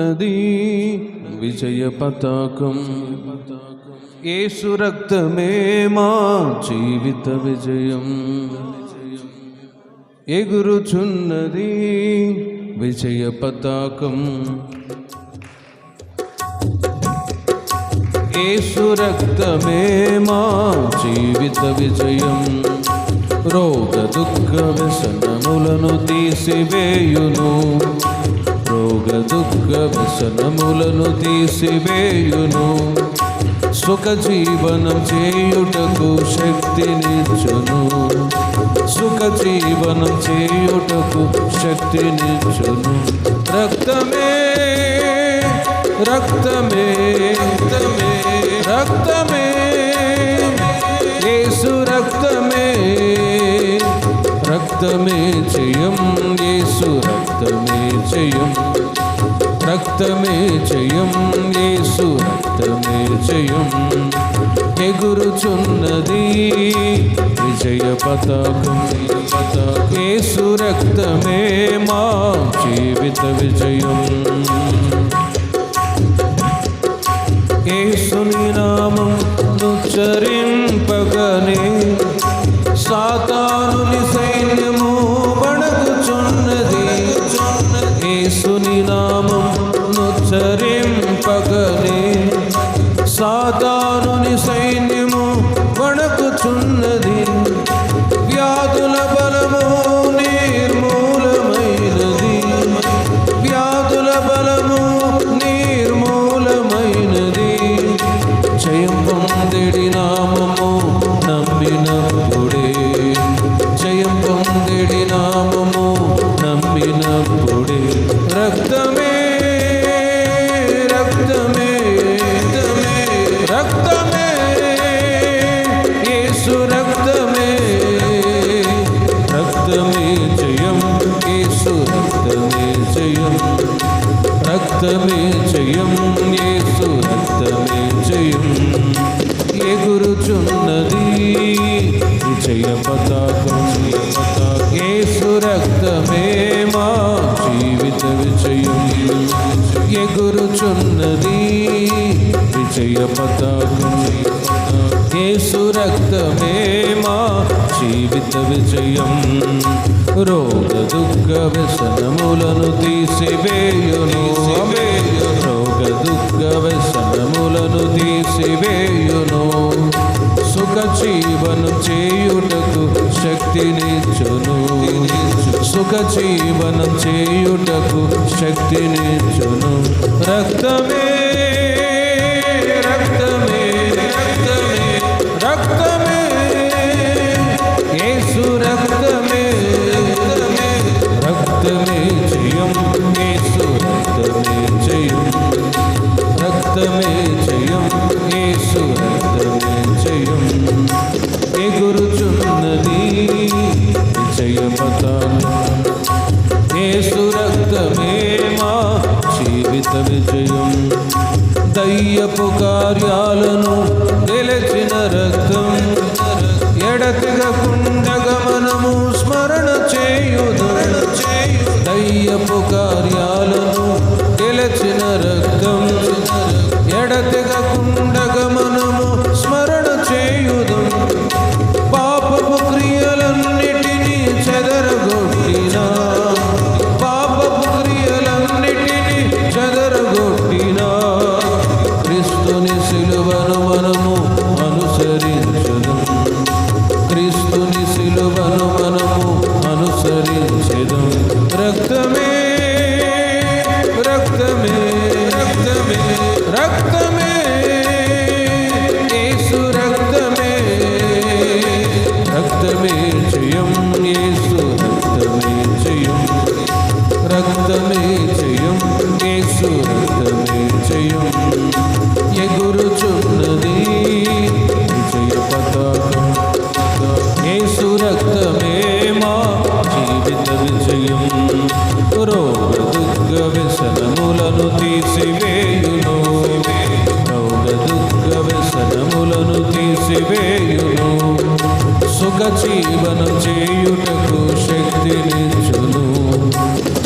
నది విజయ పతాకం. ఏసు రక్తమే మా జీవిత విజయం. ఎగురుచున్నది విజయ పతాకం. ఏసు రక్తమే మా జీవిత విజయం. రోగ దుఃఖ వ్యసనములను తీసివేయును. రోగ దుఃఖ వ్యసనములను తీసివేయును. సుఖ జీవనం చేయుటకు శక్తినిచ్చును సుఖ జీవనం చేయుటకు శక్తినిచ్చును రక్తమే రక్తమే రక్తమే రక్తమే. రక్తమే జయం యేసు రక్తమే జయం. రక్తమే జయం యేసు రక్తమే జయం. ఎగురుచున్నది విజయ పతాకం యేసు రక్తమే మా జీవిత విజయం. యేసుని నామం నుచ్చరిం విజయ పతాకం యేసు రక్తమే మా జీవిత విజయం. ఎగురుచున్నది విజయ పతాకం యేసు రక్తమే మా జీవిత విజయం. రోగ దుఃఖ వ్యసనములను తీసివేయును రోగ దుఃఖ వ్యసనములను తీసివేయును. సుఖ జీవనం చేయుటకు శక్తినిచ్చును. సుఖ జీవనం చేయుటకు శక్తినిచ్చును. రక్తమే రక్తమే dia pocariar మనము అనుసరించదు క్రీస్తుని సిలువను మనము అనుసరించదు. రక్తమే రక్తమే రక్తమే రక్తమే. యేసు రక్తమే రక్తమే జయం యేసు తీసివేయును. రోగ దుఃఖ వ్యసనములను తీసివేయును. సుఖ జీవనం చేయుటకు శక్తినిచ్చును.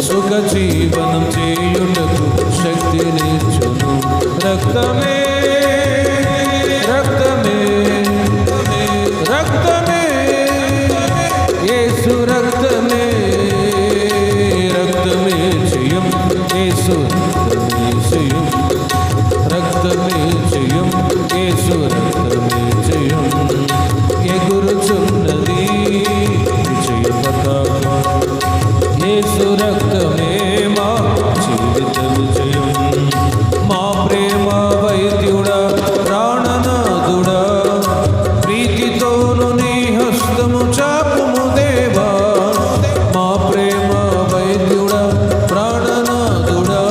సుఖ జీవనం చేయుటకు శక్తి రక్తమే రక్తమే రక్తమే యేసు రక్తమే రక్తమే జయం యేసు యేసు మా జీవిత విజయం మా ప్రేమ వైద్యుడా ప్రాణనాథుడా ప్రీతితోను నీ హస్తము చాపుము దేవా. మా ప్రేమ వైద్యుడా ప్రాణనాథుడా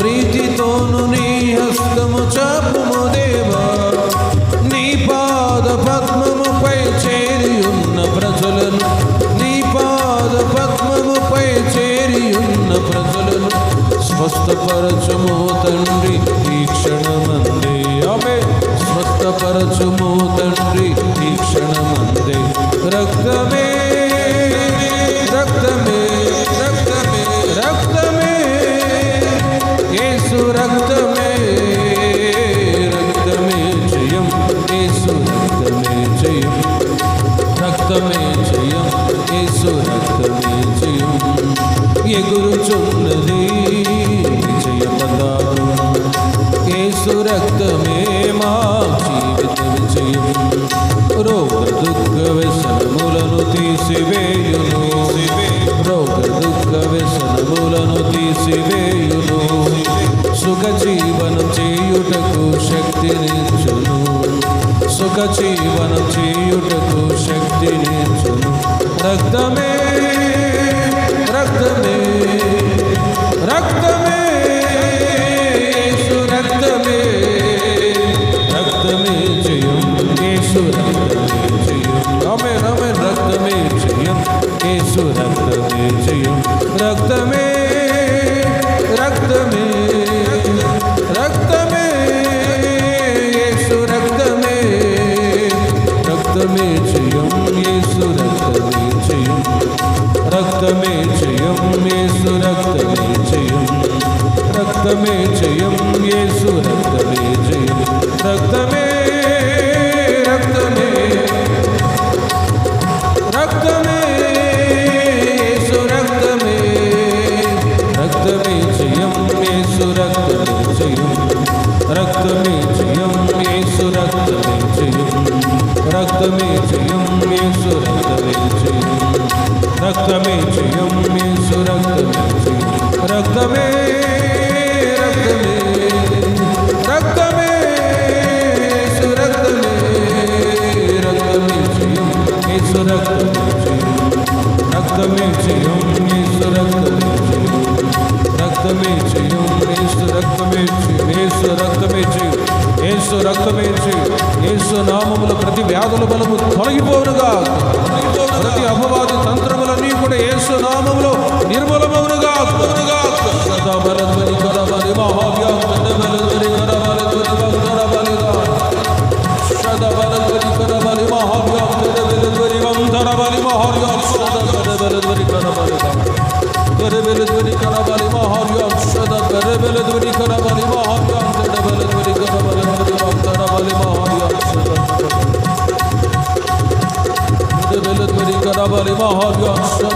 ప్రీతితోను నీ హస్తము చాపుము స్వస్థపరచుము తండ్రి ఈ క్షణమందే ఆమె స్వస్థపరచుము తండ్రి ఈ క్షణమందే రక్తమే రక్తమే రక్తమే రక్తమే యేసు రక్తమే రక్తమే జయం యేసు రక్తమే జయం రక్తమే జయం యేసు రక్తమే జయం ఎగురుచున్నది చేయుటకు శక్తినిచ్చును సుఖ జీవనం చేయుటకు శక్తినిచ్చును రక్తమే రక్తమే రక్తమే యేసు రక్తమే రక్తమే జయం యేసు రక్తమే జయం రమే రమే రక్తమే జయం యేసు రక్తమే జయం రక్తమే రక్తమే రక్తమే నామముల ప్రతి వ్యాధుల బలము తొలగిపోవునుగా ప్రతి అపవాది తంత్రములన్నీ కూడా యేసు నామములో నిర్మూలమవునుగా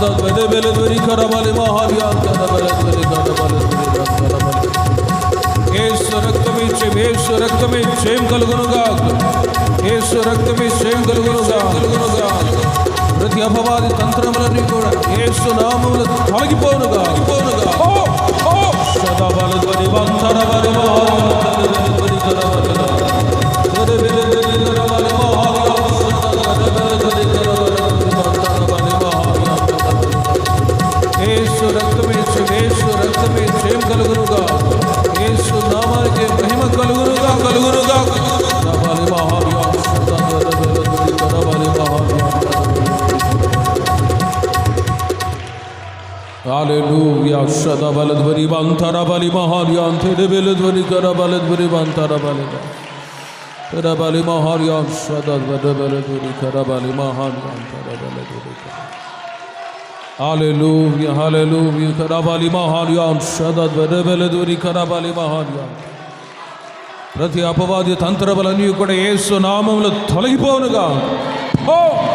మహావ్యాం సదా గరబెలధ్వని కరబలి మహావ్యాం గరబెలధ్వని కరబలి కరబలి యేసు రక్తమే జయం యేసు రక్తమే చేయం కలుగునుగా యేసు రక్తమే చేయం కలుగునుగా కలుగునుగా ప్రతి అపవాది తంత్రములన్నీ కూడా యేసు నామములు తొలగిపోనుగా పోనుగా ఓ ధ్వని సదా బలధ్వని వంతర బలి ता बलद बरी बांथारा बाली महारियान तेरे बेलद बरी करा बलद बरी बांथारा बाली तेरा बाली महारियान सदा बद बलद बरी करा बाली महारियान तेरा बलद बरी हालेलुया हालेलुया करा बाली महारियान सदा बद बलद बरी करा बाली महारियान ప్రతి అపవాది తంత్రబలన్నీ కూడా ఏసు నామంలో తొలగిపోనుగా oh!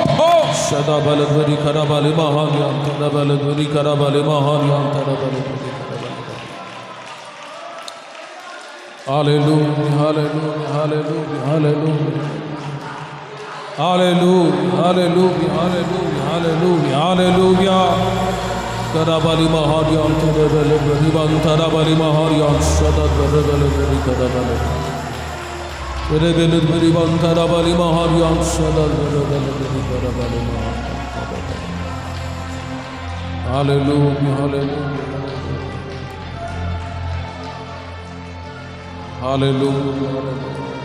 सदा बल ध्वनि करा बल महान यान तदा बल ध्वनि करा बल महान यान तदा बल ध्वनि Hallelujah, hallelujah, hallelujah, hallelujah. Hallelujah, hallelujah, hallelujah, hallelujah, hallelujah. Karabali Maharyan, Karabali Maharyan, Karabali Maharyan, Sadad Karabali Karabali. Verebele beriban tarabali mahar yanshalar verebele beriban tarabali mahar. Hallelujah, hallelujah. Hallelujah.